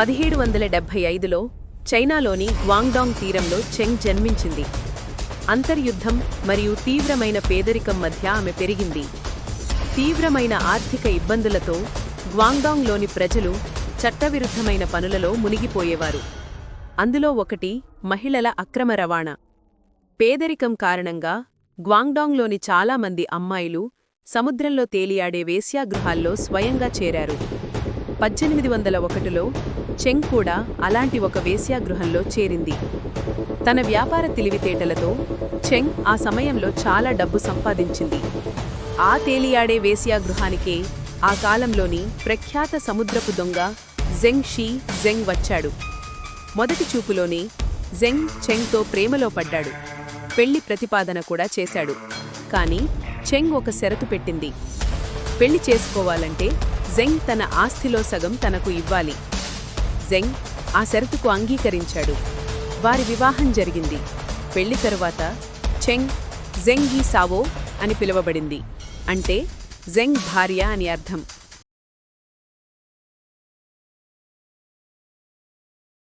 పదిహేడు వందల డెబ్భై ఐదులో చైనాలోని గ్వాంగ్డాంగ్ తీరంలో చెంగ్ జన్మించింది. అంతర్యుద్ధం మరియు తీవ్రమైన పేదరికం మధ్య ఆమె పెరిగింది. తీవ్రమైన ఆర్థిక ఇబ్బందులతో గ్వాంగ్డాంగ్లోని ప్రజలు చట్టవిరుద్ధమైన పనులలో మునిగిపోయేవారు. అందులో ఒకటి మహిళల అక్రమ రవాణా. పేదరికం కారణంగా గ్వాంగ్డాంగ్లోని చాలామంది అమ్మాయిలు సముద్రంలో తేలియాడే వేశ్యాగృహాల్లో స్వయంగా చేరారు. పద్దెనిమిది వందల ఒకటిలో చెంగ్ కూడా అలాంటి ఒక వేశ్యాగృహంలో చేరింది. తన వ్యాపార తెలివితేటలతో చెంగ్ ఆ సమయంలో చాలా డబ్బు సంపాదించింది. ఆ తేలియాడే వేశ్యాగృహానికే ఆ కాలంలోని ప్రఖ్యాత సముద్రపు దొంగ జెంగ్ షీ జెంగ్ వచ్చాడు. మొదటి చూపులోనే జెంగ్ చెంగ్తో ప్రేమలో పడ్డాడు. పెళ్ళి ప్రతిపాదన కూడా చేశాడు. కానీ చెంగ్ ఒక షరతు పెట్టింది. పెళ్ళి చేసుకోవాలంటే జెంగ్ తన ఆస్తిలో సగం తనకు ఇవ్వాలి. జెంగ్ ఆ షరతుకు అంగీకరించాడు. వారి వివాహం జరిగింది. పెళ్ళి తరువాత చెంగ్ జెంగ్ ఈ సావో అని పిలువబడింది. అంటే జెంగ్ భార్య అని అర్థం.